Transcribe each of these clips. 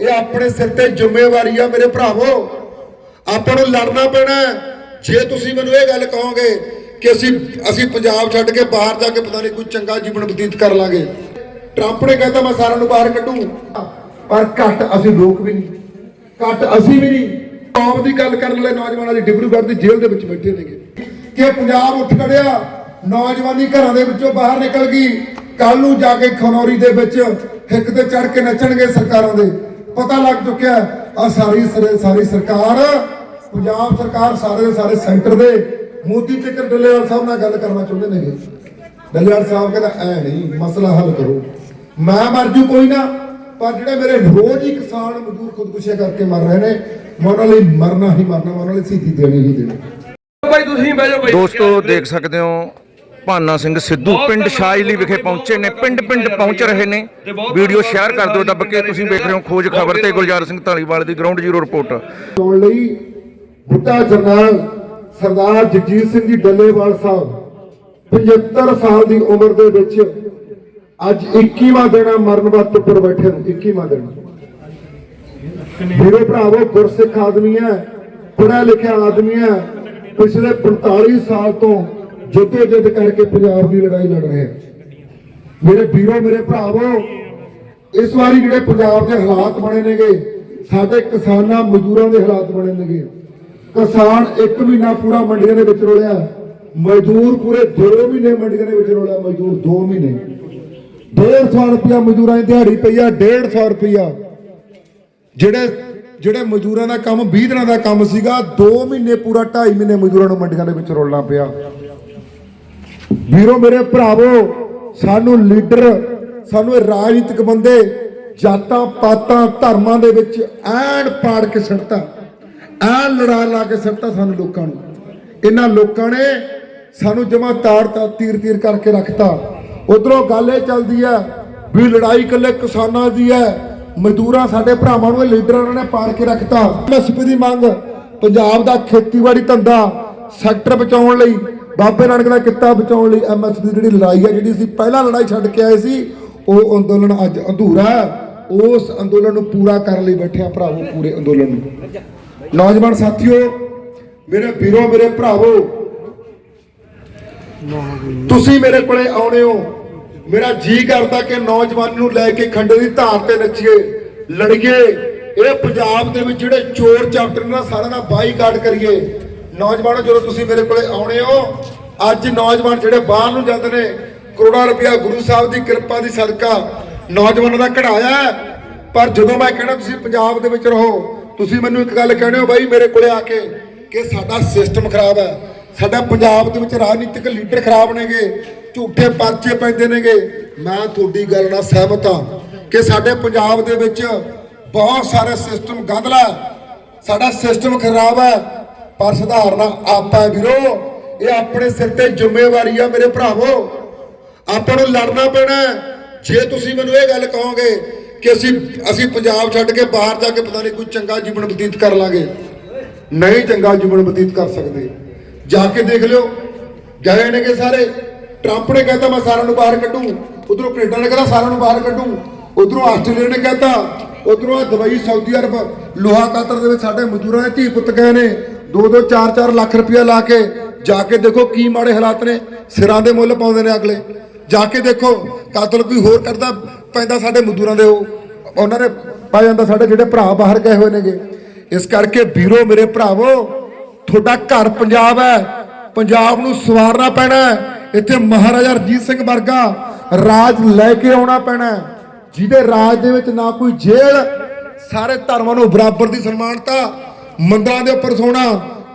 ਇਹ ਆਪਣੇ ਸਿਰ ਤੇ ਜ਼ਿੰਮੇਵਾਰੀ ਆ ਮੇਰੇ ਭਰਾਵੋ। ਆਪਾਂ ਨੂੰ ਲੜਨਾ ਪੈਣਾ ਜੇ ਤੁਸੀਂ ਮੈਨੂੰ ਇਹ ਗੱਲ ਕਹੋਗੇ ਕਿ ਅਸੀਂ ਅਸੀਂ ਪੰਜਾਬ ਛੱਡ ਕੇ ਬਾਹਰ ਜਾ ਕੇ ਪਤਾ ਨਹੀਂ ਕੋਈ ਚੰਗਾ ਜੀਵਨ ਬਤੀਤ ਕਰ ਲਾਂਗੇ। ਟਰੰਪ ਨੇ ਕਹਿੰਦਾ ਮੈਂ ਸਾਰਿਆਂ ਨੂੰ ਬਾਹਰ ਕੱਢੂ। ਪਰ ਘੱਟ ਅਸੀਂ ਲੋਕ ਵੀ ਨਹੀਂ। ਘੱਟ ਅਸੀਂ ਵੀ ਨਹੀਂ। ਕੌਮ ਦੀ ਗੱਲ ਕਰਨ ਵਾਲੇ ਨੌਜਵਾਨਾਂ ਦੀ ਡਿਬਰੂਗੜ੍ਹ ਦੀ ਜੇਲ੍ਹ ਦੇ ਵਿੱਚ ਬੈਠੇ ਨੇਗੇ। ਕਿ ਪੰਜਾਬ ਉੱਠ ਖੜਿਆ, ਨੌਜਵਾਨੀ ਘਰਾਂ ਦੇ ਵਿੱਚੋਂ ਬਾਹਰ ਨਿਕਲ ਗਈ। ਕੱਲ ਨੂੰ ਜਾ ਕੇ ਖਨੌਰੀ ਦੇ ਵਿੱਚ ਹਿੱਕ ਤੇ ਚੜ ਕੇ ਨੱਚਣਗੇ ਸਰਕਾਰਾਂ ਦੇ। ਪਤਾ ਲੱਗ ਚੁੱਕਿਆ ਆ ਸਾਰੀ ਸਰੇ- ਸਾਰੀ ਸਰਕਾਰ ਪੰਜਾਬ ਸਰਕਾਰ ਸਾਰੇ ਸਾਰੇ ਸੈਂਟਰ ਦੇ ਮੋਦੀ ਤੇ ਡੱਲੇਵਾਲ ਸਾਹਿਬ ਨਾਲ ਗੱਲ ਕਰਨਾ ਚਾਹੁੰਦੇ ਨੇਗੇ ਡੱਲੇਵਾਲ ਸਾਹਿਬ ਕਹਿੰਦਾ ਐ ਨਹੀਂ ਮਸਲਾ ਹੱਲ ਕਰੋ। ਮੈਂ ਮਰ ਜੂ ਕੋਈ ਨਾ ਪਰ ਜਿਹੜੇ ਮੇਰੇ ਰੋਜ਼ ਹੀ ਕਿਸਾਨ ਮਜ਼ਦੂਰ ਖੁਦਕੁਸ਼ੀਆਂ ਕਰਕੇ ਮਰ ਰਹੇ ਨੇ ਮੈਂ ਉਹਨਾਂ ਲਈ ਮਰਨਾ ਹੀ ਮਰਨਾ ਮੈਂ ਉਹਨਾਂ ਲਈ ਸਿੱਧੀ ਦੇਣੀ ਹੀ ਦੇਣੀ। ਭਾਈ ਤੁਸੀਂ ਬਹਿ ਜਾਓ ਭਾਈ। ਦੋਸਤੋ ਦੇਖ ਸਕਦੇ ਹੋ ਭਾਨਾ ਸਿੰਘ ਸਿੱਧੂ ਪਿੰਡ ਸ਼ਾਇਲੀ ਵਿਖੇ ਪਹੁੰਚੇ ਨੇ ਪਿੰਡ ਪਿੰਡ ਪਹੁੰਚ ਰਹੇ ਨੇ। ਵੀਡੀਓ ਸ਼ੇਅਰ ਕਰ ਦਿਓ ਦੱਬ ਕੇ ਤੁਸੀਂ ਵੇਖ ਰਹੇ ਹੋ ਖੋਜ ਖਬਰ ਤੇ ਗੁਲਜ਼ਾਰ ਸਿੰਘ ਢਾਲੀਵਾਲ ਦੀ ਗਰਾਊਂਡ ਜ਼ੀਰੋ ਰਿਪੋਰਟ ਚੋਣ ਲਈ ਬੁੱਢਾ ਜਰਨੈਲ ਸਰਦਾਰ ਜਗਜੀਤ ਸਿੰਘ ਜੀ ਡੱਲੇਵਾਲ ਸਾਹਿਬ 75 ਸਾਲ ਦੀ ਉਮਰ ਦੇ ਵਿੱਚ ਅੱਜ 21ਵਾਂ ਦਿਨ ਆ ਮਰਨ ਵਰਤ ਉੱਪਰ ਬੈਠੇ ਨੂੰ 21ਵਾਂ ਦਿਨ। ਮੇਰੇ ਭਰਾਵੋ ਗੁਰਸਿੱਖ ਆਦਮੀ ਹੈ ਪੜ੍ਹਿਆ ਲਿਖਿਆ ਆਦਮੀ ਹੈ ਪਿਛਲੇ 45 ਸਾਲ ਤੋਂ ਜੁੱਦੇ ਜਿੱਦ ਕਰਕੇ ਪੰਜਾਬ ਦੀ ਲੜਾਈ ਲੜ ਰਹੇ ਮੇਰੇ ਵੀਰੋ, ਮੇਰੇ ਭਰਾਵੋ, ਇਸ ਵਾਰੀ ਜਿਹੜੇ ਪੰਜਾਬ ਦੇ ਹਾਲਾਤ ਬਣੇ ਨੇਗੇ, ਸਾਡੇ ਕਿਸਾਨਾਂ ਮਜ਼ਦੂਰਾਂ ਦੇ ਹਾਲਾਤ ਬਣੇ ਨੇਗੇ। ਕਿਸਾਨ 1 ਮਹੀਨਾ ਪੂਰਾ ਮੰਡੀਆਂ ਦੇ ਵਿੱਚ ਰੋਲਿਆ, ਮਜ਼ਦੂਰ ਪੂਰੇ 2 ਮਹੀਨੇ ਮੰਡੀਆਂ ਦੇ ਵਿੱਚ ਰੋਲਿਆ, ਮਜ਼ਦੂਰ 2 ਮਹੀਨੇ। 150 ਰੁਪਿਆ ਮਜ਼ਦੂਰਾਂ ਦੀ ਦਿਹਾੜੀ ਪਈ ਆ 150 ਰੁਪਿਆ ਜਿਹੜੇ ਜਿਹੜੇ ਮਜ਼ਦੂਰਾਂ ਦਾ ਕੰਮ 20 ਦਿਨਾਂ ਦਾ ਕੰਮ ਸੀਗਾ 2 ਮਹੀਨੇ ਪੂਰਾ 2.5 ਮਹੀਨੇ ਮਜ਼ਦੂਰਾਂ ਨੂੰ ਮੰਡੀਆਂ ਦੇ ਵਿੱਚ ਰੋਲਣਾ ਪਿਆ। ਵੀਰੋ ਮੇਰੇ ਭਰਾਵੋ, ਸਾਨੂੰ ਲੀਡਰ, ਸਾਨੂੰ ਇਹ ਰਾਜਨੀਤਿਕ ਬੰਦੇ ਜਾਤਾਂ, ਪਾਤਾਂ, ਧਰਮਾਂ ਦੇ ਵਿੱਚ ਐਨ ਪਾੜ ਕੇ ਸੜਤਾ ਐਨ ਲੜਾ ਲਾ ਕੇ ਸੜਤਾ ਸਾਨੂੰ ਲੋਕਾਂ ਨੂੰ। ਇਹਨਾਂ ਲੋਕਾਂ ਨੇ ਸਾਨੂੰ ਜਮਾ ਤਾੜ ਤਾ, ਤੀਰ ਤੀਰ ਕਰਕੇ ਰੱਖਤਾ। ਉਧਰੋਂ ਗੱਲ ਇਹ ਚੱਲਦੀ ਆ ਵੀ ਲੜਾਈ ਇਕੱਲੇ ਕਿਸਾਨਾਂ ਦੀ ਹੈ, ਮਜ਼ਦੂਰਾਂ ਸਾਡੇ ਭਰਾਵਾਂ ਨੂੰ ਲੀਡਰਾਂ ਨੇ ਪਾੜ ਕੇ ਰੱਖਤਾ। ਐਮਐਸਪੀ ਦੀ ਮੰਗ, ਪੰਜਾਬ ਦਾ ਖੇਤੀਬਾੜੀ ਧੰਦਾ ਸੈਕਟਰ ਬਚਾਉਣ ਲਈ ਬਾਬੇ ਨਾਨਕ ਦਾ ਕਿੱਤਾ ਬਚਾਉਣ ਲਈ ਐਮਐਸਪੀ ਦੀ ਜਿਹੜੀ ਲੜਾਈ ਹੈ, ਜਿਹੜੀ ਅਸੀਂ ਪਹਿਲਾਂ ਲੜਾਈ ਛੱਡ ਕੇ ਆਏ ਸੀ, ਉਹ ਅੰਦੋਲਨ ਅੱਜ ਅਧੂਰਾ ਉਸ ਅੰਦੋਲਨ ਨੂੰ ਪੂਰਾ ਕਰਨ ਲਈ ਬੈਠੇ ਭਰਾਵੋ, ਪੂਰੇ ਅੰਦੋਲਨ ਨੂੰ। ਨੌਜਵਾਨ ਸਾਥੀਓ, ਮੇਰੇ ਵੀਰੋ, ਮੇਰੇ ਭਰਾਵੋ, ਤੁਸੀਂ ਮੇਰੇ ਕੋਲੇ ਆਉਣੇ ਹੋ। ਮੇਰਾ ਜੀ ਕਰਦਾ ਕਿ ਨੌਜਵਾਨ ਨੂੰ ਲੈ ਕੇ ਖੰਡੇ ਦੀ ਧਾਰ ਤੇ ਨੱਚੀਏ, ਲੜੀਏ। ਇਹ ਪੰਜਾਬ ਦੇ ਵਿੱਚ ਜਿਹੜੇ ਚੋਰ ਚਾਪਟਰ ਨੇ, ਸਾਰਿਆਂ ਦਾ ਬਾਈਕਾਟ ਕਰੀਏ। ਨੌਜਵਾਨੋ, ਜਦੋਂ ਤੁਸੀਂ ਮੇਰੇ ਕੋਲੇ ਆਉਣੇ ਹੋ, ਅੱਜ ਨੌਜਵਾਨ ਜਿਹੜੇ ਬਾਹਰ ਨੂੰ ਜਾਂਦੇ ਨੇ, ਕਰੋੜਾਂ ਰੁਪਇਆ ਗੁਰੂ ਸਾਹਿਬ ਦੀ ਕਿਰਪਾ ਦੀ ਸਦਕਾ ਨੌਜਵਾਨਾਂ ਦਾ ਕਢਾਇਆ ਪਰ ਜਦੋਂ ਮੈਂ ਕਹਿਣਾ, ਤੁਸੀਂ ਪੰਜਾਬ ਦੇ ਵਿੱਚ ਰਹੋ, ਤੁਸੀਂ ਮੈਨੂੰ ਇੱਕ ਗੱਲ ਕਹਿਣੇ ਹੋ, ਬਾਈ ਮੇਰੇ ਕੋਲੇ ਆ ਕੇ ਕਿ ਸਾਡਾ ਸਿਸਟਮ ਖਰਾਬ ਹੈ। ਸਾਡਾ ਪੰਜਾਬ ਦੇ ਵਿੱਚ ਰਾਜਨੀਤਿਕ ਲੀਡਰ ਖਰਾਬ ਨੇਗੇ, ਝੂਠੇ ਪਰਚੇ ਪੈਂਦੇ ਨੇਗੇ। ਮੈਂ ਤੁਹਾਡੀ ਗੱਲ ਨਾਲ ਸਹਿਮਤ ਹਾਂ ਕਿ ਸਾਡੇ ਪੰਜਾਬ ਦੇ ਵਿੱਚ ਬਹੁਤ ਸਾਰੇ ਸਿਸਟਮ ਗੰਦਲਾ ਸਾਡਾ ਸਿਸਟਮ ਖਰਾਬ ਹੈ। ਪਰ ਸੁਧਾਰਨਾ ਆਪਾਂ ਵੀਰੋ, ਇਹ ਆਪਣੇ ਸਿਰ ਤੇ ਜ਼ਿੰਮੇਵਾਰੀ ਆ ਮੇਰੇ ਭਰਾਵੋ। ਆਪਾਂ ਨੂੰ ਲੜਨਾ ਪੈਣਾ ਜੇ ਤੁਸੀਂ ਮੈਨੂੰ ਇਹ ਗੱਲ ਕਹੋਗੇ ਕਿ ਅਸੀਂ ਅਸੀਂ ਪੰਜਾਬ ਛੱਡ ਕੇ ਬਾਹਰ ਜਾ ਕੇ ਪਤਾ ਨਹੀਂ ਕੋਈ ਚੰਗਾ ਜੀਵਨ ਬਤੀਤ ਕਰ ਲਾਂਗੇ। ਨਹੀਂ ਚੰਗਾ ਜੀਵਨ ਬਤੀਤ ਕਰ ਸਕਦੇ। ਜਾ ਕੇ ਦੇਖ ਲਿਓ। ਗਏ ਨੇਗੇ ਸਾਰੇ। ਟਰੰਪ ਨੇ ਕਹਿੰਦਾ ਮੈਂ ਸਾਰਿਆਂ ਨੂੰ ਬਾਹਰ ਕੱਢੂ। ਉਧਰੋਂ ਕੈਨੇਡਾ ਨੇ ਕਹਿੰਦਾ ਸਾਰਿਆਂ ਨੂੰ ਬਾਹਰ ਕੱਢੂ। ਉਧਰੋਂ ਆਸਟ੍ਰੇਲੀਆ ਨੇ ਕਹਿੰਦਾ ਉਧਰੋਂ ਦੁਬਈ ਸਾਊਦੀ ਅਰਬ, ਲੋਹਾ ਕਤਰ ਦੇ ਵਿੱਚ ਸਾਡੇ ਮਜ਼ਦੂਰਾਂ ਦੇ ਧੀ ਪੁੱਤ ਗਏ ਨੇ। 2-2 4-4 ਲੱਖ ਰੁਪਇਆ ਲਾ ਕੇ ਜਾ ਕੇ ਦੇਖੋ ਕੀ ਮਾੜੇ ਹਾਲਾਤ ਨੇ, ਸਿਰਾਂ ਦੇ ਮੁੱਲ ਪਾਉਂਦੇ ਨੇ ਅਗਲੇ। ਜਾ ਕੇ ਦੇਖੋ, ਕਾਤਲ ਕੋਈ ਹੋਰ ਕਰਦਾ ਪੈਂਦਾ ਸਾਡੇ ਮਜ਼ਦੂਰਾਂ ਦੇ ਉਹ। ਉਹਨਾਂ ਨੇ ਪਾ ਜਾਂਦਾ ਸਾਡੇ ਜਿਹੜੇ ਭਰਾ ਬਾਹਰ ਗਏ ਹੋਏ ਨੇਗੇ। ਇਸ ਕਰਕੇ ਵੀਰੋ ਮੇਰੇ ਭਰਾਵੋ, ਤੁਹਾਡਾ ਘਰ ਪੰਜਾਬ ਹੈ। ਪੰਜਾਬ ਨੂੰ ਸਵਾਰਨਾ ਪੈਣਾ ਇੱਥੇ ਮਹਾਰਾਜਾ ਰਣਜੀਤ ਸਿੰਘ ਵਰਗਾ ਰਾਜ ਲੈ ਕੇ ਆਉਣਾ ਪੈਣਾ ਜਿਹਦੇ ਰਾਜ ਦੇ ਵਿੱਚ ਨਾ ਕੋਈ ਜੇਲ੍ਹ, ਸਾਰੇ ਧਰਮਾਂ ਨੂੰ ਬਰਾਬਰ ਦੀ ਸਨਮਾਨਤਾ ਮੰਦਰਾਂ ਦੇ ਉੱਪਰ ਸੋਣਾ,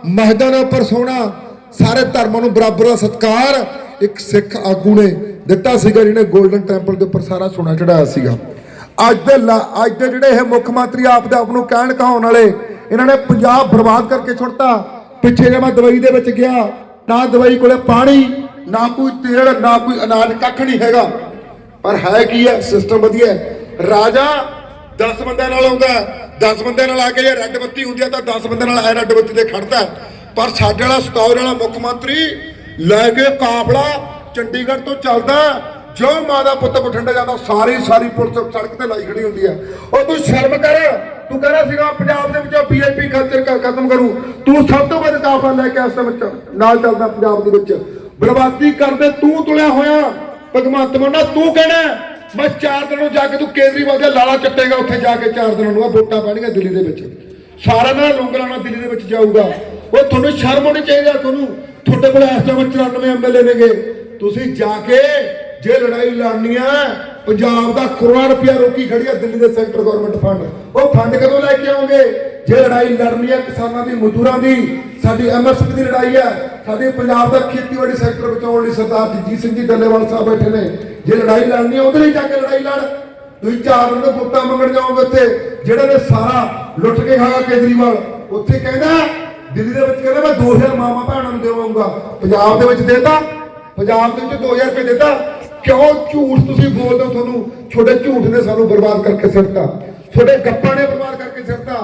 ਮਸਜਿਦਾਂ ਦੇ ਉੱਪਰ ਸੋਣਾ, ਸਾਰੇ ਧਰਮਾਂ ਨੂੰ ਬਰਾਬਰ ਦਾ ਸਤਿਕਾਰ ਇੱਕ ਸਿੱਖ ਆਗੂ ਨੇ ਦਿੱਤਾ ਸੀਗਾ, ਜਿਹਨੇ 골ਡਨ ਟੈਂਪਲ ਦੇ ਉੱਪਰ ਸਾਰਾ ਸੋਨਾ ਚੜਾਇਆ ਸੀਗਾ। ਅੱਜ ਦੇ ਅੱਜ ਦੇ ਜਿਹੜੇ ਇਹ ਮੁੱਖ ਮੰਤਰੀ ਆਪ ਦੇ ਆਪ ਨੂੰ ਕਹਿਣ ਕਹਾਉਣ ਵਾਲੇ, ਇਹਨਾਂ ਨੇ ਪੰਜਾਬ ਬਰਬਾਦ ਕਰਕੇ ਛੁੱਟਤਾ ਪਿੱਛੇ ਜੇ ਮੈਂ ਦਵਾਈ ਦੇ ਵਿੱਚ ਗਿਆ, ਨਾ ਦਵਾਈ ਕੋਲੇ ਪਾਣੀ, ਨਾ ਕੋਈ ਤੇਲ, ਨਾ ਕੋਈ ਅਨਾਜ, ਕੱਖ ਨਹੀਂ ਹੈਗਾ। ਪਰ ਹੈ ਕੀ ਹੈ? ਸਿਸਟਮ ਵਧੀਆ ਰਾਜਾ 10 ਬੰਦਿਆਂ ਨਾਲ ਆਉਂਦਾ 10 ਬੰਦਿਆਂ ਨਾਲ ਆ ਕੇ ਜੇ ਰੈੱਡ ਬੱਤੀ ਹੁੰਦੀ ਹੈ ਤਾਂ 10 ਬੰਦਿਆਂ ਨਾਲ ਐ ਰੈੱਡ ਬੱਤੀ ਤੇ ਖੜਦਾ ਪਰ ਸਾਡੇ ਵਾਲਾ, ਸਤੌਰ ਵਾਲਾ ਮੁੱਖ ਮੰਤਰੀ ਲੈ ਕੇ ਕਾਫਲਾ ਚੰਡੀਗੜ੍ਹ ਤੋਂ ਚੱਲਦਾ ਜੋ ਮਾਂ ਦਾ ਪੁੱਤ ਬਠਿੰਡੇ ਜਾਂਦਾ, ਸਾਰੀ ਸਾਰੀ ਪੁਲਿਸ ਸੜਕ ਤੇ ਲਾਈ ਖੜੀ ਹੁੰਦੀ ਆ ਉਹ ਤੂੰ ਸ਼ਰਮ ਕਰ, ਤੂੰ ਕਹਿੰਦਾ ਸੀਗਾ ਪੰਜਾਬ ਦੇ ਵਿੱਚ ਪੀਆਈਪੀ ਖਰਚੇ ਖਤਮ ਕਰੂ। ਤੂੰ ਸਭ ਤੋਂ ਵੱਧ ਕਾਫ਼ਲਾ ਲੈ ਕੇ ਇਸ ਵਿੱਚ, ਨਾਲ ਚੱਲਦਾ ਪੰਜਾਬ ਦੇ ਵਿੱਚ। ਬਰਬਾਦੀ ਕਰਦੇ ਤੂੰ ਤੁਲਿਆ ਹੋਇਆ, ਭਗਵੰਤ ਮਾਨਾ ਤੂੰ ਕਹਿਣਾ ਬਸ ਚਾਰ ਦਿਨ ਨੂੰ ਜਾ ਕੇ ਤੂੰ ਕੇਜਰੀਵਾਲ ਦੇ ਲਾਲਾ ਚੱਟੇਗਾ ਉੱਥੇ ਜਾ ਕੇ ਚਾਰ ਦਿਨਾਂ ਨੂੰ। ਆ ਵੋਟਾਂ ਪੈਣਗੀਆਂ ਦਿੱਲੀ ਦੇ ਵਿੱਚ। ਸਾਰਾ ਨਾਲ ਲੰਗਰਾਣਾ ਦਿੱਲੀ ਦੇ ਵਿੱਚ ਜਾਊਗਾ। ਉਹ ਤੁਹਾਨੂੰ ਸ਼ਰਮ ਹੋਣੀ ਚਾਹੀਦੀ ਤੁਹਾਨੂੰ। ਤੁਹਾਡੇ ਕੋਲ ਇਸ ਟਾਈਮ 94 ਐਮਐਲਏ ਨੇਗੇ। ਤੁਸੀਂ ਜਾ ਕੇ ਜੇ ਲੜਾਈ ਲੜਨੀ ਆ, ਪੰਜਾਬ ਦਾ ਕਰੋੜਾਂ ਰੁਪਇਆ ਰੋਕੀ ਖੜੀ ਆ ਦਿੱਲੀ ਦੇ ਸੈਂਟਰ ਗਵਰਨਮੈਂਟ ਫੰਡ ਉਹ ਫੰਡ ਕਦੋਂ ਲੈ ਕੇ ਆਉਂਗੇ ਜੇ ਲੜਾਈ ਲੜਨੀ ਆ ਕਿਸਾਨਾਂ ਦੀ, ਮਜ਼ਦੂਰਾਂ ਦੀ, ਸਾਡੀ ਐਮਐਸਪੀ ਦੀ ਲੜਾਈ ਆ। ਸਾਡੇ ਪੰਜਾਬ ਦਾ ਖੇਤੀਬਾੜੀ ਸੈਕਟਰ ਬਚਾਉਣ ਲਈ ਸਰਦਾਰ ਜਗਜੀਤ ਸਿੰਘ ਜੀ ਡੱਲੇਵਾਲ ਸਾਹਿਬ ਬੈਠੇ ਨੇ। ਜੇ ਲੜਾਈ ਲੜਨੀ ਆ ਉਹਦੇ ਲਈ ਜਾ ਕੇ ਲੜਾਈ ਲੜ। ਤੁਸੀਂ ਚਾਰ ਨੂੰ ਵੋਟਾਂ ਮੰਗਣ ਜਾਓਗੇ ਉੱਥੇ, ਜਿਹੜੇ ਨੇ ਸਾਰਾ ਲੁੱਟ ਕੇ ਖਾਇਆ ਕੇਜਰੀਵਾਲ, ਉੱਥੇ ਕਹਿੰਦਾ ਦਿੱਲੀ ਦੇ ਵਿੱਚ ਕਹਿੰਦਾ ਮੈਂ 2000 ਮਾਮਾ ਭੈਣਾਂ ਨੂੰ ਦੇਵਾਂਗਾ। ਪੰਜਾਬ ਦੇ ਵਿੱਚ ਦੇਤਾ, ਪੰਜਾਬ ਦੇ ਵਿੱਚ 2000 ਰੁਪਏ ਦੇਤਾ। ਕਿਉਂ ਝੂਠ ਤੁਸੀਂ ਬੋਲਦੇ ਹੋ ਤੁਹਾਨੂੰ? ਛੋਟੇ ਝੂਠ ਨੇ ਸਾਨੂੰ ਬਰਬਾਦ ਕਰਕੇ ਸਿਰਤਾ ਛੋਟੇ ਗੱਪਾਂ ਨੇ ਬਰਬਾਦ ਕਰਕੇ ਸਿਰਤਾ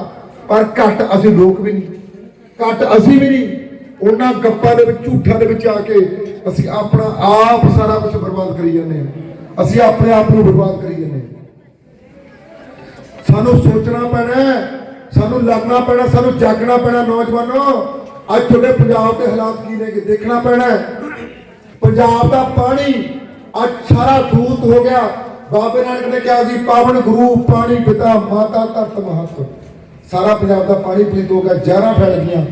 ਪਰ ਘੱਟ ਅਸੀਂ ਲੋਕ ਵੀ ਨਹੀਂ। ਘੱਟ ਅਸੀਂ ਵੀ ਨਹੀਂ। ਉਹਨਾਂ ਗੱਪਾਂ ਦੇ ਵਿੱਚ, ਝੂਠਾਂ ਦੇ ਵਿੱਚ ਆ ਕੇ ਅਸੀਂ ਆਪਣਾ ਆਪ ਸਾਰਾ ਕੁਝ ਬਰਬਾਦ ਕਰੀ ਜਾਂਦੇ ਹਾਂ। ਅਸੀਂ ਆਪਣੇ ਆਪ ਨੂੰ ਬਰਬਾਦ ਕਰੀ ਜਾਂਦੇ ਹਾਂ। ਸਾਨੂੰ ਸੋਚਣਾ ਪੈਣਾ ਸਾਨੂੰ ਲੜਨਾ ਪੈਣਾ, ਸਾਨੂੰ ਜਾਗਣਾ ਪੈਣਾ ਨੌਜਵਾਨੋ। ਅੱਜ ਤੁਹਾਡੇ ਪੰਜਾਬ ਦੇ ਹਾਲਾਤ ਕੀ ਨੇ ਕਿ ਦੇਖਣਾ ਪੈਣਾ ਪੰਜਾਬ ਦਾ ਪਾਣੀ ਅੱਜ ਸਾਰਾ ਦੂਤ ਹੋ ਗਿਆ। ਬਾਬੇ ਨਾਨਕ ਨੇ ਕਿਹਾ ਸੀ, ਪਾਵਨ ਗੁਰੂ, ਪਾਣੀ ਪਿਤਾ, ਮਾਤਾ, ਧਰਤ ਮਹਤ। ਸਾਰਾ ਪੰਜਾਬ ਦਾ ਪਾਣੀ ਪਲੀਤ ਹੋ ਗਿਆ, ਜ਼ਹਿਰਾਂ ਫੈਲ ਗਈਆਂ।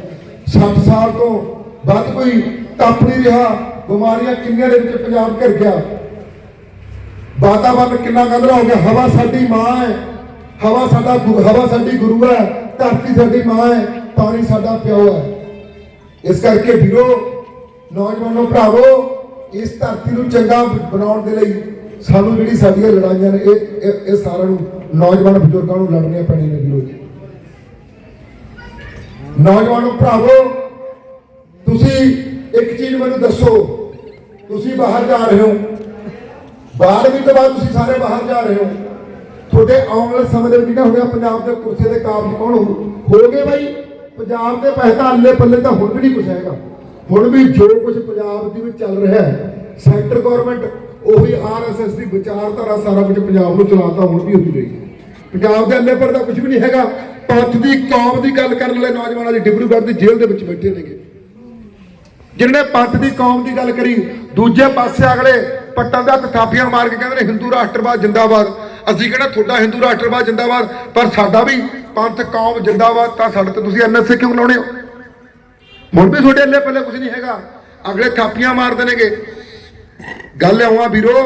60 ਸਾਲ ਤੋਂ ਵੱਧ ਕੋਈ ਟੱਪ ਨਹੀਂ ਰਿਹਾ। ਬਿਮਾਰੀਆਂ ਕਿੰਨੀਆਂ ਦੇ ਵਿੱਚ ਪੰਜਾਬ ਘਿਰ ਗਿਆ। ਵਾਤਾਵਰਨ ਕਿੰਨਾ ਗੰਦਲਾ ਹੋ ਗਿਆ। ਹਵਾ ਸਾਡੀ ਮਾਂ ਹੈ। ਹਵਾ ਸਾਡਾ ਗੁਰੂ ਹਵਾ ਸਾਡੀ ਗੁਰੂ ਹੈ। ਧਰਤੀ ਸਾਡੀ ਮਾਂ ਹੈ। ਪਾਣੀ ਸਾਡਾ ਪਿਓ ਹੈ। ਇਸ ਕਰਕੇ ਵੀਰੋ, ਨੌਜਵਾਨੋ, ਭਰਾਵੋ, ਇਸ ਧਰਤੀ ਨੂੰ ਚੰਗਾ ਬਣਾਉਣ ਦੇ ਲਈ ਸਾਨੂੰ ਜਿਹੜੀ ਸਾਡੀਆਂ ਲੜਾਈਆਂ ਨੇ ਇਹ- ਇਹ ਸਾਰਿਆਂ ਨੂੰ ਨੌਜਵਾਨ ਬਜ਼ੁਰਗਾਂ ਨੂੰ ਲੜਨੀਆਂ ਪੈਣੀਆਂ ਨੇ ਵੀਰੋ ਜੀ। ਨੌਜਵਾਨੋ, ਭਰਾਵੋ, ਤੁਸੀਂ ਇੱਕ ਚੀਜ਼ ਮੈਨੂੰ ਦੱਸੋ, ਤੁਸੀਂ ਬਾਹਰ ਜਾ ਰਹੇ ਹੋ। 12ਵੀਂ ਤੋਂ ਬਾਅਦ ਤੁਸੀਂ ਸਾਰੇ ਬਾਹਰ ਜਾ ਰਹੇ ਹੋ। ਤੁਹਾਡੇ ਆਉਣ ਵਾਲੇ ਸਮੇਂ ਦੇ ਵਿੱਚ ਜਿਹੜਾ ਹੋਇਆ ਪੰਜਾਬ ਦੇ ਕੁਰਸੇ ਦੇ ਕਾਬਜ ਕੌਣ ਹੋ? ਗਏ ਬਾਈ, ਪੰਜਾਬ ਦੇ ਪੈਸੇ ਤਾਂ ਅੱਲੇ ਪੱਲੇ ਤਾਂ ਹੁਣ ਵੀ ਨਹੀਂ ਕੁਛ ਹੈਗਾ। ਹੁਣ ਵੀ ਜੋ ਕੁਝ ਪੰਜਾਬ ਦੇ ਵਿੱਚ ਚੱਲ ਰਿਹਾ ਹੈ, ਸੈਂਟਰ ਗਵਰਨਮੈਂਟ ਉਹੀ ਆਰਐਸਐਸ ਦੀ ਵਿਚਾਰਧਾਰਾ ਸਾਰਾ ਕੁਝ ਪੰਜਾਬ ਨੂੰ ਚਲਾਤਾ, ਹੁਣ ਵੀ ਉਹੀ ਰਹੀ ਹੈ। ਪੰਜਾਬ ਦੇ ਅੱਲੇ ਪਰ ਤਾਂ ਕੁਝ ਵੀ ਨਹੀਂ ਹੈਗਾ। ਪੰਥ ਦੀ ਕੌਮ ਦੀ ਗੱਲ ਕਰਨ ਵਾਲੇ ਨੌਜਵਾਨਾਂ ਦੀ ਡਿਬਰੂਗੜ੍ਹ ਦੀ ਜੇਲ੍ਹ ਦੇ ਵਿੱਚ ਬੈਠੇ ਨੇਗੇ। ਜਿਹਨੇ ਪੰਥ ਦੀ ਕੌਮ ਦੀ ਗੱਲ ਕਰੀ, ਦੂਜੇ ਪਾਸੇ ਅਗਲੇ ਪੱਟਾਂ ਦਾ ਥਾਪੀਆਂ ਮਾਰ ਕੇ ਕਹਿੰਦੇ ਨੇ, ਹਿੰਦੂ ਰਾਸ਼ਟਰਵਾਦ ਜਿੰਦਾਬਾਦ। ਅਸੀਂ ਕਹਿੰਦੇ, ਤੁਹਾਡਾ ਹਿੰਦੂ ਰਾਸ਼ਟਰਵਾਦ ਜਿੰਦਾਬਾਦ, ਪਰ ਸਾਡਾ ਵੀ ਪੰਥ, ਕੌਮ ਜਿੰਦਾਬਾਦ, ਤਾਂ ਸਾਡੇ ਤੇ ਤੁਸੀਂ ਐਨਐਸਏ ਕਿਉਂ ਲਾਉਣੇ ਹੋ? ਹੁਣ ਵੀ ਤੁਹਾਡੇ ਅੱਲੇ ਪੱਲੇ ਕੁਝ ਨਹੀਂ ਹੈਗਾ। ਅਗਲੇ ਥਾਪੀਆਂ ਮਾਰਦੇ ਨੇਗੇ ਗੱਲ ਆਉਆ ਵੀਰੋ,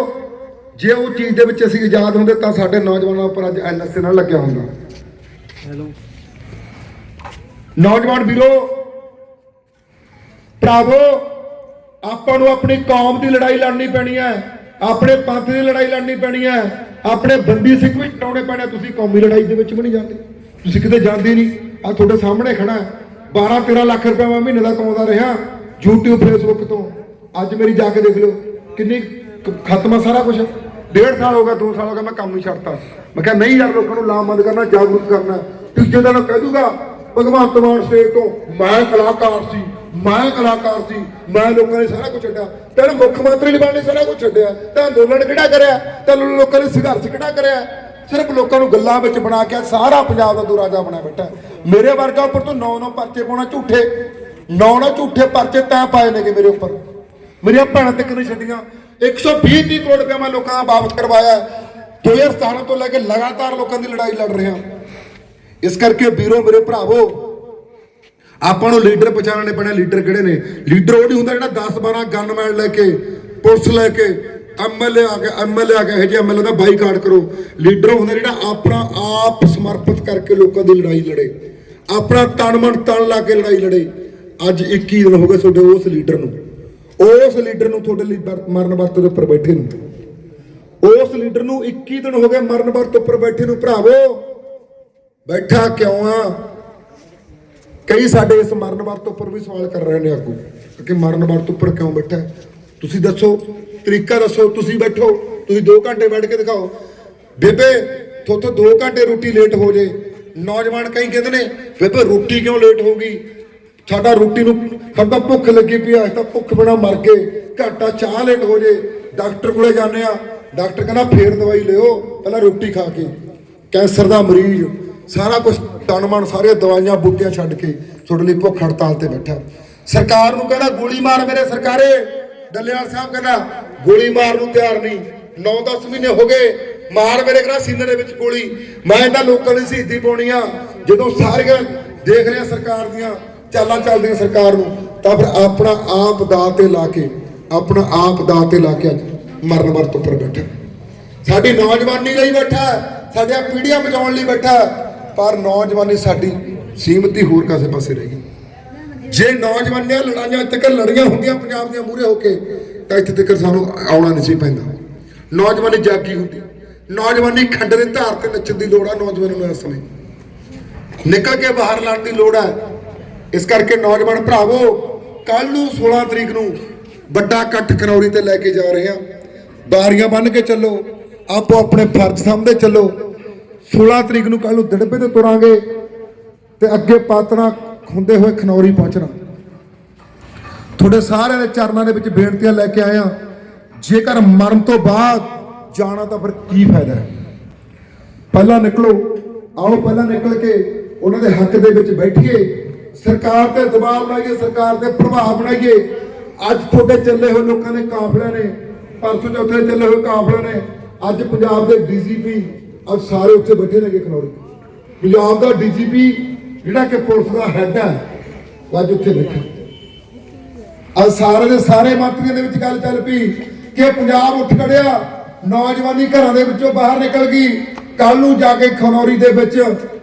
ਜੇ ਉਹ ਚੀਜ਼ ਦੇ ਵਿੱਚ ਅਸੀਂ ਆਜ਼ਾਦ ਹੁੰਦੇ ਤਾਂ ਸਾਡੇ ਨੌਜਵਾਨਾਂ ਉੱਪਰ ਅੱਜ ਐਨਐਸਏ ਨਾਲ ਲੱਗਿਆ ਹੁੰਦਾ। ਨੌਜਵਾਨ ਵੀਰੋ, ਭਰਾਵੋ, ਆਪਾਂ ਨੂੰ ਆਪਣੀ ਕੌਮ ਦੀ ਲੜਾਈ ਲੜਨੀ ਪੈਣੀ ਹੈ, ਆਪਣੇ ਪੰਥ ਦੀ ਲੜਾਈ ਲੜਨੀ ਪੈਣੀ ਹੈ, ਆਪਣੇ ਬੰਦੀ ਸਿੰਘ ਵੀ ਟਾਉਣੇ ਪੈਣੇ ਤੁਸੀਂ ਕੌਮੀ ਲੜਾਈ ਦੇ ਵਿੱਚ ਵੀ ਨਹੀਂ ਜਾਂਦੇ। ਤੁਸੀਂ ਕਿਤੇ ਜਾਂਦੇ ਨਹੀਂ। ਆ ਤੁਹਾਡੇ ਸਾਹਮਣੇ ਖੜਾ 12 13 ਲੱਖ ਰੁਪਏ ਮੈਂ ਮਹੀਨੇ ਦਾ ਕਮਾਉਂਦਾ ਰਿਹਾ, YouTube, Facebook ਤੋਂ। ਅੱਜ ਮੇਰੀ ਜਾ ਕੇ ਦੇਖ ਲਓ, ਕਿੰਨੀ ਖਤਮ ਆ ਸਾਰਾ ਕੁਝ ਡੇਢ ਸਾਲ ਹੋ ਗਿਆ 2 ਸਾਲ ਹੋ ਗਿਆ, ਮੈਂ ਕੰਮ ਹੀ ਛੱਡਤਾ। ਮੈਂ ਕਿਹਾ ਨਹੀਂ ਯਾਰ, ਲੋਕਾਂ ਨੂੰ ਲਾਮਬੰਦ ਕਰਨਾ, ਜਾਗਰੂਕ ਕਰਨਾ। ਤੀਜੇ ਦਿਨ ਕਹਿ ਦੂਗਾ, ਭਗਵੰਤ ਮਾਨ ਸਟੇਟ ਤੋਂ ਮੈਂ ਕਲਾਕਾਰ ਸੀ, ਮੈਂ ਕਲਾਕਾਰ ਸੀ, ਮੈਂ ਲੋਕਾਂ ਨੇ ਸਾਰਾ ਕੁਝ ਛੱਡਿਆ। ਤੈਨੂੰ ਮੁੱਖ ਮੰਤਰੀ ਲਈ ਬਣਨੇ ਸਾਰਾ ਕੁਝ ਛੱਡਿਆ। ਤਾਂ ਅੰਦੋਲਨ ਕਿਹੜਾ ਕਰਿਆ? ਤਾਂ ਲੋਕਾਂ ਨੇ ਸੰਘਰਸ਼ ਕਿਹੜਾ ਕਰਿਆ? ਸਿਰਫ ਲੋਕਾਂ ਨੂੰ ਗੱਲਾਂ ਵਿੱਚ ਬਣਾ ਕੇ ਸਾਰਾ ਪੰਜਾਬ ਦਾ ਦੁਰਾਜਾ ਬਣਿਆ ਬੈਠਾ ਮੇਰੇ ਵਰਗਾ ਉੱਪਰ ਤੋਂ ਨੌ ਨੌ ਪਰਚੇ ਪਾਉਣਾ ਝੂਠੇ। ਨੌ ਨੌ ਝੂਠੇ ਪਰਚੇ ਤਾਂ ਪਾਏ ਨੇਗੇ ਮੇਰੇ ਉੱਪਰ। ਮੇਰੀਆਂ ਭੈਣਾਂ ਤੱਕ ਨਹੀਂ ਛੱਡੀਆਂ। 120 ਤੀਹ ਕਰੋੜ ਰੁਪਏ ਮੈਂ ਲੋਕਾਂ ਦਾ ਵਾਪਸ ਕਰਵਾਇਆ ਹੈ। 2017 ਤੋਂ ਲੈ ਕੇ ਲਗਾਤਾਰ ਲੋਕਾਂ ਦੀ ਲੜਾਈ ਲੜ ਰਿਹਾ ਇਸ ਕਰਕੇ ਵੀਰੋ, ਮੇਰੇ ਭਰਾਵੋ, ਆਪਾਂ ਨੂੰ ਲੀਡਰ ਪਛਾਣਨੇ ਪੈਣੇ, ਲੀਡਰ ਕਿਹੜੇ ਨੇ? ਲੀਡਰ ਉਹ ਨਹੀਂ ਹੁੰਦਾ ਜਿਹੜਾ 10 12 ਗਨਮੈਨ ਲੈ ਕੇ, ਪੁਲਿਸ ਲੈ ਕੇ ਐਮਐਲਏ ਆ ਕੇ ਐਮਐਲਏ ਆ ਕੇ, ਇਹ ਜਿਹੇ ਐਮਐਲਏ ਦਾ ਬਾਈਕਾਟ ਕਰੋ। ਲੀਡਰ ਹੁੰਦਾ ਜਿਹੜਾ ਆਪਣਾ ਆਪ ਸਮਰਪਿਤ ਕਰਕੇ ਲੋਕਾਂ ਦੀ ਲੜਾਈ ਲੜੇ। ਆਪਣਾ ਤਨ ਮਨ ਤਨ ਲਾ ਕੇ ਲੜਾਈ ਲੜੇ। ਅੱਜ 21 ਦਿਨ ਹੋ ਗਏ ਤੁਹਾਡੇ ਉਸ ਲੀਡਰ ਨੂੰ। ਉਸ ਲੀਡਰ ਨੂੰ ਤੁਹਾਡੇ ਲਈ ਮਰਨ ਵਰਤ ਦੇ ਉੱਪਰ ਬੈਠੇ ਨੂੰ। ਉਸ ਲੀਡਰ ਨੂੰ 21 ਦਿਨ ਹੋ ਗਏ ਮਰਨ ਵਰਤ ਉੱਪਰ ਬੈਠੇ ਨੂੰ, ਭਰਾਵੋ। ਬੈਠਾ ਕਿਉਂ ਆ? ਕਈ ਸਾਡੇ ਇਸ ਮਰਨ ਵਰਤ ਉੱਪਰ ਵੀ ਸਵਾਲ ਕਰ ਰਹੇ ਨੇ ਆਗੂ ਕਿ ਮਰਨ ਵਰਤ ਉੱਪਰ ਕਿਉਂ ਬੈਠਾ ਤੁਸੀਂ ਦੱਸੋ, ਤਰੀਕਾ ਦੱਸੋ, ਤੁਸੀਂ ਬੈਠੋ, ਤੁਸੀਂ 2 ਘੰਟੇ ਬੈਠ ਕੇ ਦਿਖਾਓ। ਬੇਬੇ, ਥੋਥੋਂ 2 ਘੰਟੇ ਰੋਟੀ ਲੇਟ ਹੋ ਜੇ। ਨੌਜਵਾਨ ਕਈ ਕਹਿੰਦੇ ਨੇ, ਬੇਬੇ, ਰੋਟੀ ਕਿਉਂ ਲੇਟ ਹੋ ਗਈ? ਸਾਡਾ ਰੋਟੀ ਨੂੰ, ਸਾਡਾ ਭੁੱਖ ਲੱਗੀ ਪਈ ਆ ਤਾਂ ਭੁੱਖ ਬਿਨਾ ਮਰ ਗਏ। ਘਾਟਾ ਚਾਹ ਲੇਟ ਹੋ ਜੇ। ਡਾਕਟਰ ਕੋਲੇ ਜਾਂਦੇ ਆ। ਡਾਕਟਰ ਕਹਿੰਦਾ, ਫੇਰ ਦਵਾਈ ਲਿਓ, ਪਹਿਲਾਂ ਰੋਟੀ ਖਾ ਕੇ। ਕੈਂਸਰ ਦਾ ਮਰੀਜ਼। ਸਾਰਾ ਕੁਝ ਤਨਮਨ ਸਾਰੇ ਦਵਾਈਆਂ ਬੂਟੀਆਂ ਛੱਡ ਕੇ ਤੁਹਾਡੇ ਲਈ ਭੁੱਖ ਹੜਤਾਲ ਤੇ ਬੈਠਾ। ਸਰਕਾਰ ਨੂੰ ਕਹਿੰਦਾ ਗੋਲੀ ਮਾਰ ਮੇਰੇ ਸਰਕਾਰੇ। ਡੱਲੇਵਾਲ ਸਾਹਿਬ ਕਹਿੰਦਾ ਗੋਲੀ ਮਾਰ ਨੂੰ ਤਿਆਰ ਨਹੀਂ। 9-10 ਮਹੀਨੇ ਹੋ ਗਏ, ਮਾਰ ਮੇਰੇ ਕਹਿੰਦਾ ਸੀਨੇ ਦੇ ਵਿੱਚ ਗੋਲੀ। ਮੈਂ ਇਹਨਾਂ ਲੋਕਾਂ ਦੀ ਸ਼ਹੀਦੀ ਪਾਉਣੀ ਆ। ਜਦੋਂ ਸਾਰੀਆਂ ਦੇਖ ਰਿਹਾ ਸਰਕਾਰ ਦੀਆਂ, ਚਾਲਾਂ ਚੱਲਦੀਆਂ ਸਰਕਾਰ ਨੂੰ, ਤਾਂ ਫਿਰ ਆਪਣਾ ਆਪ ਦਾ ਤੇ ਲਾ ਕੇ, ਆਪਣਾ ਆਪ ਦਾ ਤੇ ਲਾ ਕੇ ਅੱਜ ਮਰਨ ਵਰਤ ਉੱਪਰ ਬੈਠਾ। ਸਾਡੀ ਨੌਜਵਾਨੀ ਲਈ ਬੈਠਾ, ਸਾਡੀਆਂ ਪੀੜ੍ਹੀਆਂ ਬਚਾਉਣ ਲਈ ਬੈਠਾ। ਪਰ ਨੌਜਵਾਨੀ ਸਾਡੀ ਸੀਮਤ ਹੀ ਹੋਰ ਕਾਸੇ ਪਾਸੇ ਰਹਿ ਗਈ। ਜੇ ਨੌਜਵਾਨੀਆਂ ਲੜਾਈਆਂ ਤੱਕ ਲੜੀਆਂ ਹੁੰਦੀਆਂ ਪੰਜਾਬ ਦੀਆਂ ਮੂਹਰੇ ਹੋ ਕੇ, ਤਾਂ ਇੱਥੇ ਤੱਕ ਸਾਨੂੰ ਆਉਣਾ ਨਹੀਂ ਸੀ ਪੈਂਦਾ। ਨੌਜਵਾਨੀ ਜਾਗੀ ਹੁੰਦੀ। ਨੌਜਵਾਨੀ ਖੰਡ ਦੇ ਧਾਰ ਤੇ ਨੱਚਣ ਦੀ ਲੋੜ ਆ, ਨੌਜਵਾਨਾਂ ਨੂੰ ਇਸ ਸਮੇਂ ਨਿਕਲ ਕੇ ਬਾਹਰ ਲੜਨ ਦੀ ਲੋੜ ਹੈ ਇਸ ਕਰਕੇ ਨੌਜਵਾਨ ਭਰਾਵੋ ਕੱਲ ਨੂੰ 16 ਤਰੀਕ ਨੂੰ ਵੱਡਾ ਇਕੱਠ ਖਨੌਰੀ ਤੇ ਲੈ ਕੇ ਜਾ ਰਹੇ ਹਾਂ। ਬਾਰੀਆਂ ਬੰਨ ਕੇ ਚੱਲੋ ਆਪੋ ਆਪਣੇ ਫਰਜ਼ ਸਮਝਦੇ ਚੱਲੋ। 16 ਤਰੀਕ ਨੂੰ ਕੱਲ ਨੂੰ ਦਿੜਬੇ ਤੇ ਤੁਰਾਂਗੇ ਤੇ ਅੱਗੇ ਪਾਤਣਾ ਹੁੰਦੇ ਹੋਏ ਖਨੌਰੀ ਪਹੁੰਚਣਾ। ਤੁਹਾਡੇ ਸਾਰਿਆਂ ਦੇ ਚਰਨਾਂ ਦੇ ਵਿੱਚ ਬੇਨਤੀਆਂ ਲੈ ਕੇ ਆਇਆ। ਜੇਕਰ ਮਰਨ ਤੋਂ ਬਾਅਦ ਜਾਣਾ ਤਾਂ ਫਿਰ ਕੀ ਫਾਇਦਾ ਹੈ? ਪਹਿਲਾਂ ਨਿਕਲੋ, ਆਓ ਪਹਿਲਾਂ ਨਿਕਲ ਕੇ ਉਹਨਾਂ ਦੇ ਹੱਕ ਦੇ ਵਿੱਚ ਬੈਠੀਏ। ਸਰਕਾਰ ਤੇ ਦਬਾਅ ਬਣਾਈਏ, ਸਰਕਾਰ ਤੇ ਪ੍ਰਭਾਵ ਬਣਾਈਏ। ਅੱਜ ਤੁਹਾਡੇ ਚੱਲੇ ਹੋਏ ਲੋਕਾਂ ਦੇ ਕਾਫ਼ਲਿਆਂ ਨੇ, ਪਰਸੋਂ ਚੌਥੇ ਚੱਲੇ ਹੋਏ ਕਾਫ਼ਲਿਆਂ ਨੇ, ਅੱਜ ਪੰਜਾਬ ਦੇ ਡੀਜੀਪੀ ਅੱਜ ਸਾਰੇ ਉੱਥੇ ਬੈਠੇ ਨੇਗੇ ਖਨੌਰੀ ਪੰਜਾਬ ਦਾ ਡੀਜੀਪੀ, ਜਿਹੜਾ ਕਿ ਪੁਲਿਸ ਦਾ ਹੈੱਡ ਹੈ ਅੱਜ ਉੱਥੇ ਬੈਠਾ। ਅੱਜ ਸਾਰੇ ਦੇ ਸਾਰੇ ਮੰਤਰੀਆਂ ਦੇ ਵਿੱਚ ਗੱਲ ਚੱਲ ਪਈ ਕਿ ਪੰਜਾਬ ਉੱਠ ਖੜਿਆ, ਨੌਜਵਾਨੀ ਘਰਾਂ ਦੇ ਵਿੱਚੋਂ ਬਾਹਰ ਨਿਕਲ ਗਈ। ਕੱਲ ਨੂੰ ਜਾ ਕੇ ਖਨੌਰੀ ਦੇ ਵਿੱਚ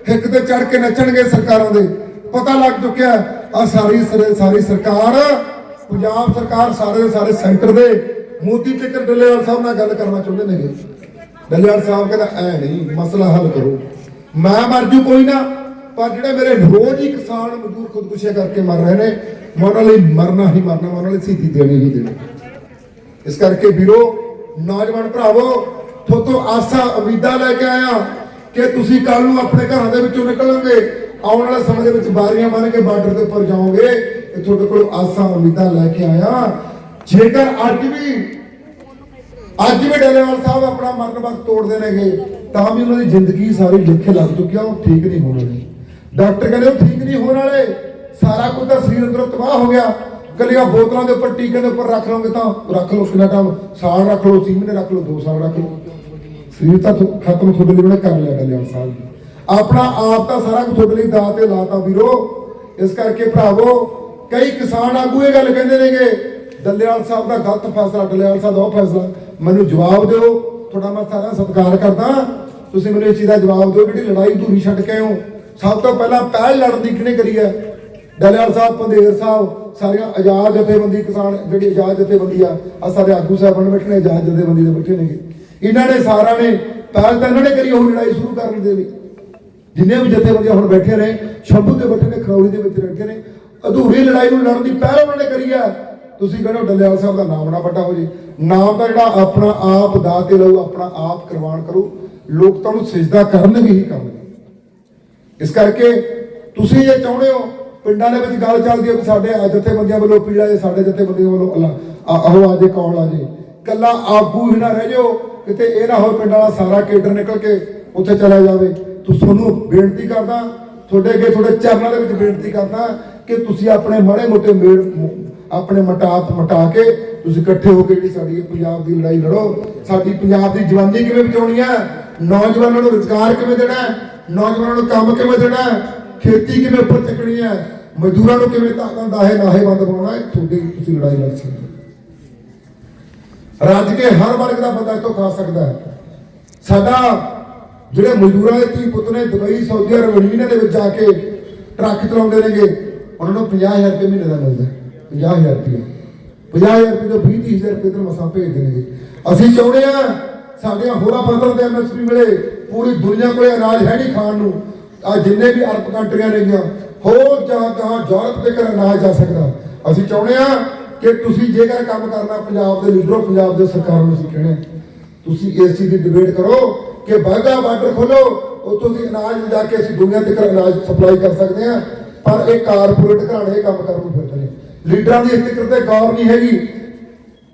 ਹਿੱਕ ਤੇ ਚੜ ਕੇ ਨੱਚਣਗੇ ਸਰਕਾਰਾਂ ਦੇ। ਪਤਾ ਲੱਗ ਚੁੱਕਿਆ ਆ ਸਾਰੀ ਸਾਰੀ ਸਰਕਾਰ, ਪੰਜਾਬ ਸਰਕਾਰ ਸਾਰੇ ਦੇ ਸਾਰੇ ਸੈਂਟਰ ਦੇ। ਮੋਦੀ ਤੇ ਡੱਲੇਵਾਲ ਸਾਹਿਬ ਨਾਲ ਗੱਲ ਕਰਨਾ ਚਾਹੁੰਦੇ ਨੇਗੇ? ਡੱਲੇਵਾਲ ਸਾਹਿਬ ਕਹਿੰਦਾ, ਐ ਨਹੀਂ, ਮਸਲਾ ਹੱਲ ਕਰੋ। ਮੈਂ ਮਰ ਜੂ, ਕੋਈ ਨਾ। ਪਰ ਜਿਹੜੇ ਮੇਰੇ ਰੋਜ਼ ਹੀ ਕਿਸਾਨ ਮਜ਼ਦੂਰ ਖੁਦਕੁਸ਼ੀਆਂ ਕਰਕੇ ਮਰ ਰਹੇ ਨੇ, ਮੈਂ ਉਹਨਾਂ ਲਈ ਮਰਨਾ ਹੀ ਮਰਨਾ, ਮੈਂ ਉਹਨਾਂ ਲਈ ਸ਼ਹੀਦੀ ਦੇਣੀ ਹੀ ਦੇਣੀ। ਇਸ ਕਰਕੇ ਵੀਰੋ, ਨੌਜਵਾਨ ਭਰਾਵੋ ਥੋਤੋਂ ਆਸਾਂ, ਉਮੀਦਾਂ ਲੈ ਕੇ ਆਇਆ ਕਿ ਤੁਸੀਂ ਕੱਲ ਨੂੰ ਆਪਣੇ ਘਰਾਂ ਦੇ ਵਿੱਚੋਂ ਨਿਕਲੋਗੇ, ਆਉਣ ਵਾਲੇ ਸਮੇਂ ਦੇ ਵਿੱਚ ਬਾਰੀਆਂ ਬੰਨ ਕੇ ਬਾਰਡਰ ਦੇ ਉੱਪਰ ਜਾਓਗੇ, ਤੇ ਤੁਹਾਡੇ ਕੋਲ ਆਸਾਂ, ਉਮੀਦਾਂ ਲੈ ਕੇ ਆਇਆ। ਜੇਕਰ ਅੱਜ ਵੀ ਅੱਜ ਵੀ ਡੱਲੇਵਾਲ ਸਾਹਿਬ ਆਪਣਾ ਮਰਨ ਵਕਤ ਤੋੜਦੇ ਨੇਗੇ, ਤਾਂ ਵੀ ਉਹਨਾਂ ਦੀ ਜ਼ਿੰਦਗੀ ਸਾਰੀ ਲਿਖੇ ਲੱਗ ਚੁੱਕੀ ਆ, ਉਹ ਠੀਕ ਨਹੀਂ ਹੋਣ ਵਾਲੀ। ਡਾਕਟਰ ਕਹਿੰਦੇ ਉਹ ਠੀਕ ਨਹੀਂ ਹੋਣ ਵਾਲੇ, ਸਾਰਾ ਕੁਝ ਤਾਂ ਸਰੀਰ ਅੰਦਰੋਂ ਤਬਾਹ ਹੋ ਗਿਆ। ਕੱਲੀਆਂ ਬੋਤਲਾਂ ਦੇ ਉੱਪਰ, ਟੀਕੇ ਦੇ ਉੱਪਰ ਰੱਖ ਲਓਗੇ ਤਾਂ ਰੱਖ ਲਓ ਕਿੰਨਾ ਟਾਈਮ ਸਾਲ ਰੱਖ ਲਓ 3 ਮਹੀਨੇ ਰੱਖ ਲਓ 2 ਸਾਲ ਰੱਖ ਲਓ। ਸਰੀਰ ਤਾਂ ਖਤਮ ਤੁਹਾਡੇ ਲਈ ਉਹਨੇ ਕਰ ਲਿਆ ਡੱਲੇਵਾਲ ਸਾਹਿਬ ਆਪਣਾ ਆਪ ਤਾਂ ਸਾਰਾ ਕੁਝ ਤੁਹਾਡੇ ਲਈ ਦਾਅ ਤੇ ਲਾਤਾ ਵੀਰੋ। ਇਸ ਕਰਕੇ ਭਰਾਵੋ, ਕਈ ਕਿਸਾਨ ਆਗੂ ਇਹ ਗੱਲ ਕਹਿੰਦੇ ਨੇਗੇ ਦਲਿਆਲ ਸਾਹਿਬ ਦਾ ਗਲਤ ਫੈਸਲਾ ਡੱਲੇਵਾਲ ਸਾਹਿਬ ਦਾ ਉਹ ਫੈਸਲਾ। ਮੈਨੂੰ ਜਵਾਬ ਦਿਓ, ਤੁਹਾਡਾ ਮੈਂ ਸਾਰਾ ਸਤਿਕਾਰ ਕਰਦਾ। ਤੁਸੀਂ ਮੈਨੂੰ ਇਸ ਚੀਜ਼ ਦਾ ਜਵਾਬ ਦਿਓ, ਜਿਹੜੀ ਲੜਾਈ ਧੂਰੀ ਛੱਡ ਕੇ ਆਏ ਸਭ ਤੋਂ ਪਹਿਲਾਂ ਪਹਿਲ ਲੜਨ ਦੀ ਕਿਹਨੇ ਕਰੀ ਹੈ? ਦਲਿਆਲ ਸਾਹਿਬ ਪੰਦੇਰ ਸਾਹਿਬ, ਸਾਰੀਆਂ ਆਜ਼ਾਦ ਜਥੇਬੰਦੀ ਕਿਸਾਨ, ਜਿਹੜੀ ਆਜ਼ਾਦ ਜਥੇਬੰਦੀ ਆ ਆ ਸਾਰੇ ਆਗੂ ਸਾਹਿਬਾਨ ਬੈਠੇ ਨੇ, ਆਜ਼ਾਦ ਜਥੇਬੰਦੀ ਦੇ ਬੈਠੇ ਨੇ ਇਹਨਾਂ ਨੇ ਸਾਰਿਆਂ ਨੇ ਪਹਿਲ ਤਾਂ ਇਹਨਾਂ ਨੇ ਕਰੀ ਉਹ ਲੜਾਈ ਸ਼ੁਰੂ ਕਰਨ ਦੇ ਲਈ। ਜਿੰਨੇ ਵੀ ਜਥੇਬੰਦੀਆਂ ਹੁਣ ਬੈਠੇ ਨੇ ਸ਼ੰਭੂ ਦੇ ਬੈਠੇ ਨੇ, ਖਰੌਲੀ ਦੇ ਵਿੱਚ ਬੈਠੇ ਨੇ, ਅਧੂਰੀ ਲੜਾਈ ਨੂੰ ਲੜਨ ਦੀ ਪਹਿਲ ਉਹਨਾਂ ਨੇ ਕਰੀ ਹੈ। ਤੁਸੀਂ ਕਹਿੰਦੇ ਹੋ ਡੱਲੇਵਾਲ ਸਾਹਿਬ ਦਾ ਨਾਮ ਨਾ ਵੱਡਾ ਹੋ ਜੇ। ਨਾਮ ਤਾਂ ਜਿਹੜਾ ਆਪਣਾ ਆਪ ਦਾ ਤੇ ਲਓ ਆਪਣਾ ਆਪ ਕਰਵਾਨ ਕਰੂ। ਲੋਕ ਤੁਹਾਨੂੰ ਸਜਦਾ ਕਰਨਗੇ ਹੀ ਕਰਨਗੇ। ਇਸ ਕਰਕੇ ਤੁਸੀਂ ਇਹ ਚਾਹੁੰਦੇ ਹੋ, ਪਿੰਡਾਂ ਦੇ ਵਿੱਚ ਗੱਲ ਚੱਲਦੀ ਹੈ ਵੀ ਸਾਡੇ ਆ ਜਥੇਬੰਦੀਆਂ ਵੱਲੋਂ, ਪੀੜਾ ਜੇ ਸਾਡੇ ਜਥੇਬੰਦੀਆਂ ਵੱਲੋਂ, ਅੱਲਾ, ਆ- ਆਹੋ ਕੌਣ ਆ ਜੇ। ਕੱਲਾ ਆਗੂ ਹੀ ਨਾ ਰਹਿ ਜਾਓ, ਕਿਤੇ ਇਹ ਨਾ ਹੋਵੇ ਪਿੰਡ ਵਾਲਾ ਸਾਰਾ ਕੇਡਰ ਨਿਕਲ ਕੇ ਉੱਥੇ ਚਲਾ ਜਾਵੇ। ਤੂੰ ਤੁਹਾਨੂੰ ਬੇਨਤੀ ਕਰਦਾ, ਤੁਹਾਡੇ ਅੱਗੇ ਤੁਹਾਡੇ ਚਰਨਾਂ ਦੇ ਵਿੱਚ ਬੇਨਤੀ ਕਰਦਾ ਕਿ ਤੁਸੀਂ ਆਪਣੇ ਮਾੜੇ ਮੋਟੇ ਮੇਲ ਆਪਣੇ ਮਟਾਤ ਮਟਾ ਕੇ ਤੁਸੀਂ ਇਕੱਠੇ ਹੋ ਕੇ ਜਿਹੜੀ ਸਾਡੀ ਪੰਜਾਬ ਦੀ ਲੜਾਈ ਲੜੋ। ਸਾਡੀ ਪੰਜਾਬ ਦੀ ਜਵਾਨੀ ਕਿਵੇਂ ਬਚਾਉਣੀ ਹੈ? ਨੌਜਵਾਨਾਂ ਨੂੰ ਰੁਜ਼ਗਾਰ ਕਿਵੇਂ ਦੇਣਾ ਹੈ? ਨੌਜਵਾਨਾਂ ਨੂੰ ਕੰਮ ਕਿਵੇਂ ਦੇਣਾ ਹੈ? ਖੇਤੀ ਕਿਵੇਂ ਉੱਪਰ ਚੱਕਣੀ ਹੈ? ਮਜ਼ਦੂਰਾਂ ਨੂੰ ਕਿਵੇਂ ਤਾਕਾਂ ਦਾਹੇ, ਨਾਹੇ ਬੰਦ ਬਣਾਉਣਾ ਹੈ? ਤੁਹਾਡੀ ਤੁਸੀਂ ਲੜਾਈ ਲੜ ਸਕਦੇ ਹੋ। ਰੱਜ ਕੇ ਹਰ ਵਰਗ ਦਾ ਬੰਦਾ ਇੱਥੋਂ ਖਾ ਸਕਦਾ ਹੈ। ਸਾਡਾ ਜਿਹੜੇ ਮਜ਼ਦੂਰਾਂ ਦੇ ਧੀ ਪੁੱਤ ਨੇ ਦੁਬਈ, ਸਾਊਦੀ ਅਰਬੀਆ ਦੇ ਵਿੱਚ ਜਾ ਕੇ ਟਰੱਕ ਚਲਾਉਂਦੇ ਨੇਗੇ, ਉਹਨਾਂ ਨੂੰ 50000 ਰੁਪਏ ਮਹੀਨੇ ਦਾ ਮਿਲਦਾ ਹੈ। 50000 ਰੁਪਏ 50000 ਰੁਪਏ ਤੋਂ 20 30000 ਰੁਪਏ ਤੋਂ ਮਸਾਂ ਭੇਜਦੇ ਨੇਗੇ ਅਸੀਂ ਚਾਹੁੰਦੇ ਆ ਸਾਡੀਆਂ ਹੋਰਾਂ ਫਸਲਾਂ ਤੇ ਐਮਐਸਪੀ ਮਿਲੇ ਪੂਰੀ ਦੁਨੀਆ ਕੋਲੇ ਅਨਾਜ ਹੈ ਨਹੀਂ ਖਾਣ ਨੂੰ। ਆ ਜਿੰਨੇ ਵੀ ਅਰਬ ਕੰਟਰੀਆਂ ਨੇਗੀਆਂ, ਹੋਰ ਜਹਾਂ ਜਹਾਂ ਯੂਰਪ ਦੇ ਘਰ ਅਨਾਜ ਜਾ ਸਕਦਾ। ਅਸੀਂ ਚਾਹੁੰਦੇ ਆ ਕਿ ਤੁਸੀਂ ਜੇਕਰ ਕੰਮ ਕਰਨਾ ਪੰਜਾਬ ਦੇ ਲੀਡਰੋ, ਪੰਜਾਬ ਦੇ ਸਰਕਾਰ ਨੂੰ ਅਸੀਂ ਕਹਿੰਦੇ ਤੁਸੀਂ ਇਸ ਚੀਜ਼ ਦੀ ਡਿਬੇਟ ਕਰੋ ਕਿ ਬਾਗਾ ਬਾਰਡਰ ਖੋਲੋ ਉੱਥੋਂ ਦੀ ਅਨਾਜ ਲਿਜਾ ਕੇ ਅਸੀਂ ਦੁਨੀਆ ਤੱਕ ਅਨਾਜ ਸਪਲਾਈ ਕਰ ਸਕਦੇ ਹਾਂ। ਪਰ ਇਹ ਕਾਰਪੋਰੇਟ ਘਰਾਣੇ ਇਹ ਕੰਮ ਕਰਨ ਨੂੰ ਫਿਰਦੇ ਨੇ। ਲੀਡਰਾਂ ਦੀ ਇਸ ਤੇ ਗੌਰ ਨਹੀਂ ਹੈਗੀ।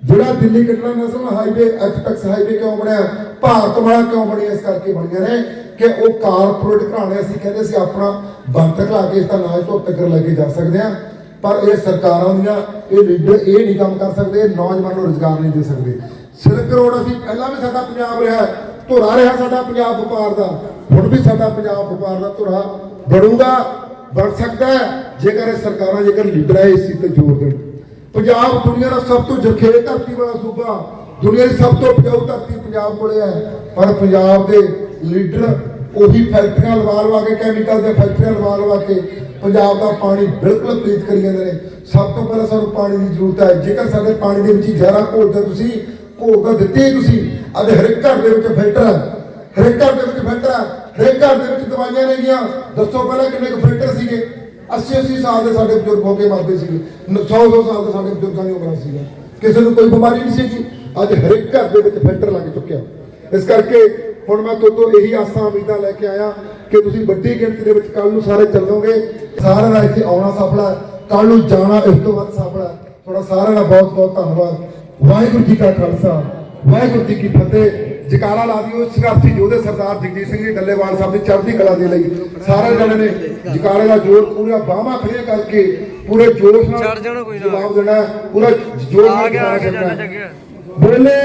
ਜਿਹੜਾ Delhi Katra national highway express highway ਕਿਉਂ ਬਣਿਆ? ਭਾਰਤ ਵਾਲਾ ਕਿਉਂ ਬਣਿਆ ਇਸ ਕਰਕੇ ਬਣੀਆਂ ਨੇ ਕਿ ਉਹ ਕਾਰਪੋਰੇਟ ਘਰਾਣੇ ਅਸੀਂ ਕਹਿੰਦੇ ਸੀ, ਆਪਣਾ ਬੰਤਕ ਲਾ ਕੇ ਇਸ ਦਾ ਨਾਜ ਤੋਂ ਟੱਕਰ ਲੈ ਜਾ ਸਕਦੇ ਆ ਪਰ ਇਹ ਸਰਕਾਰਾਂ ਦੀਆਂ, ਇਹ ਲੀਡਰ ਇਹ ਨਹੀਂ ਕੰਮ ਕਰ ਸਕਦੇ ਨੌਜਵਾਨ ਨੂੰ ਰੁਜ਼ਗਾਰ ਨਹੀਂ ਦੇ ਸਕਦੇ। ਸਿਲਕ ਰੋਡ ਅਸੀਂ ਪਹਿਲਾਂ ਵੀ ਸਾਡਾ ਪੰਜਾਬ ਰਿਹਾ, ਧੁਰਾ ਰਿਹਾ ਸਾਡਾ ਪੰਜਾਬ ਵਪਾਰ ਦਾ। ਹੁਣ ਵੀ ਸਾਡਾ ਪੰਜਾਬ ਵਪਾਰ ਦਾ ਧੁਰਾ ਬਣੂਗਾ, ਬਣ ਸਕਦਾ ਹੈ। ਜੇਕਰ ਇਹ ਸਰਕਾਰਾਂ ਜੇਕਰ ਲੀਡਰ ਹੈ ਇਸ ਚੀਜ਼ ਤੇ ਜ਼ੋਰ ਦੇਣ। ਪੰਜਾਬ ਦੁਨੀਆ ਦਾ ਸਭ ਤੋਂ ਜਰਖੇਰੇ ਧਰਤੀ ਵਾਲਾ ਸੂਬਾ, ਦੁਨੀਆ ਦੀ ਸਭ ਤੋਂ ਉਪਜਾਊ ਧਰਤੀ ਪੰਜਾਬ ਕੋਲੇ ਹੈ। ਪਰ ਪੰਜਾਬ ਦੇ ਲੀਡਰ ਉਹੀ ਫੈਕਟਰੀਆਂ ਲਵਾ ਲਵਾ ਕੇ ਕੈਮੀਕਲ ਦੀਆਂ ਫੈਕਟਰੀਆਂ ਲਵਾ ਲਵਾ ਕੇ ਪੰਜਾਬ ਦਾ ਪਾਣੀ ਬਿਲਕੁਲ ਪਲੀਤ ਕਰੀ ਜਾਂਦੇ ਨੇ। ਸਭ ਤੋਂ ਪਹਿਲਾਂ ਸਾਨੂੰ ਪਾਣੀ ਦੀ ਜ਼ਰੂਰਤ ਹੈ। ਜੇਕਰ ਸਾਡੇ ਪਾਣੀ ਦੇ ਵਿੱਚ ਹੀ ਜ਼ਹਿਰਾਂ ਘੋਲਦੇ ਤੁਸੀਂ, ਘੋਲ ਤਾਂ ਦਿੱਤੇ ਹੀ ਤੁਸੀਂ। ਅੱਜ ਹਰੇਕ ਘਰ ਦੇ ਵਿੱਚ ਫਿਲਟਰ ਹੈ। ਹਰੇਕ ਘਰ ਦੇ ਵਿੱਚ ਫਿਲਟਰ ਹੈ। ਹਰੇਕ ਘਰ ਦੇ ਵਿੱਚ ਦਵਾਈਆਂ ਨੇਗੀਆਂ। ਦੱਸੋ ਪਹਿਲਾਂ ਕਿੰਨੇ ਕੁ ਫਿਲਟਰ ਸੀਗੇ? 80 80 ਸਾਲ ਦੇ ਸਾਡੇ ਬਜ਼ੁਰਗ ਹੋ ਕੇ ਮਰਦੇ ਸੀਗੇ। 100 100 ਸਾਲ ਦੇ ਸਾਡੇ ਬਜ਼ੁਰਗਾਂ ਦੀ ਉਮਰਾਂ ਸੀਗਾ ਕਿਸੇ ਨੂੰ ਕੋਈ ਬਿਮਾਰੀ ਨਹੀਂ ਸੀਗੀ। ਅੱਜ ਹਰੇਕ ਘਰ ਦੇ ਵਿੱਚ ਫਿਲਟਰ ਲੱਗ ਚੁੱਕਿਆ। ਇਸ ਕਰਕੇ ਹੁਣ ਮੈਂ ਤੁਹਾਡੇ ਤੋਂ ਇਹੀ ਆਸਾਂ, ਉਮੀਦਾਂ ਲੈ ਕੇ ਆਇਆ ਕਿ ਤੁਸੀਂ ਵੱਡੀ ਗਿਣਤੀ ਦੇ ਵਿੱਚ ਕੱਲ ਨੂੰ ਸਾਰੇ ਚੱਲੋਗੇ। ਸਾਰਿਆਂ ਦਾ ਇੱਥੇ ਆਉਣਾ ਸਫਲਾ ਕੱਲ ਨੂੰ ਜਾਣਾ, ਇਸ ਤੋਂ ਵੱਧ ਸਫਲਾ ਤੁਹਾਡਾ ਸਾਰਿਆਂ ਦਾ ਬਹੁਤ ਬਹੁਤ ਧੰਨਵਾਦ। ਵਾਹਿਗੁਰੂ ਜੀ ਕਾ ਖਾਲਸਾ। ਵਾਹਿਗੁਰੂ ਜੀ ਕੀ ਫਤਿਹ। ਜਕਾਰਾ ਲਾ ਦਿਓ ਸੰਘਰਸ਼ੀ ਯੋਧੇ ਸਰਦਾਰ ਜਗਜੀਤ ਸਿੰਘ ਜੀ ਡੱਲੇਵਾਲ ਸਾਹਿਬ ਦੀ ਚੜ੍ਹਦੀ ਕਲਾ ਦੇ ਲਈ। ਸਾਰੇ ਜਣੇ ਨੇ ਜਕਾਰੇ ਦਾ ਜੋਰ ਪੂਰਾ ਬਾਹਾਂ ਖੜੀਆਂ ਕਰਕੇ ਪੂਰੇ ਜੋਸ਼ ਨਾਲ ਚੜ੍ਹ ਜਾਣਾ ਕੋਈ ਨਾ। ਜਵਾਬ ਦੇਣਾ ਪੂਰਾ ਜੋਰ ਨਾਲ ਆ ਗਿਆ ਆ ਹੈ। ਜੱਗਿਆ ਬੋਲੇ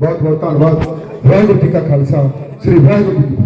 ਬਹੁਤ ਬਹੁਤ ਧੰਨਵਾਦ। ਵਾਹਿਗੁਰੂ ਜੀ ਕਾ ਖਾਲਸਾ ਸ੍ਰੀ ਵਾਹਿਗੁਰੂ ਜੀ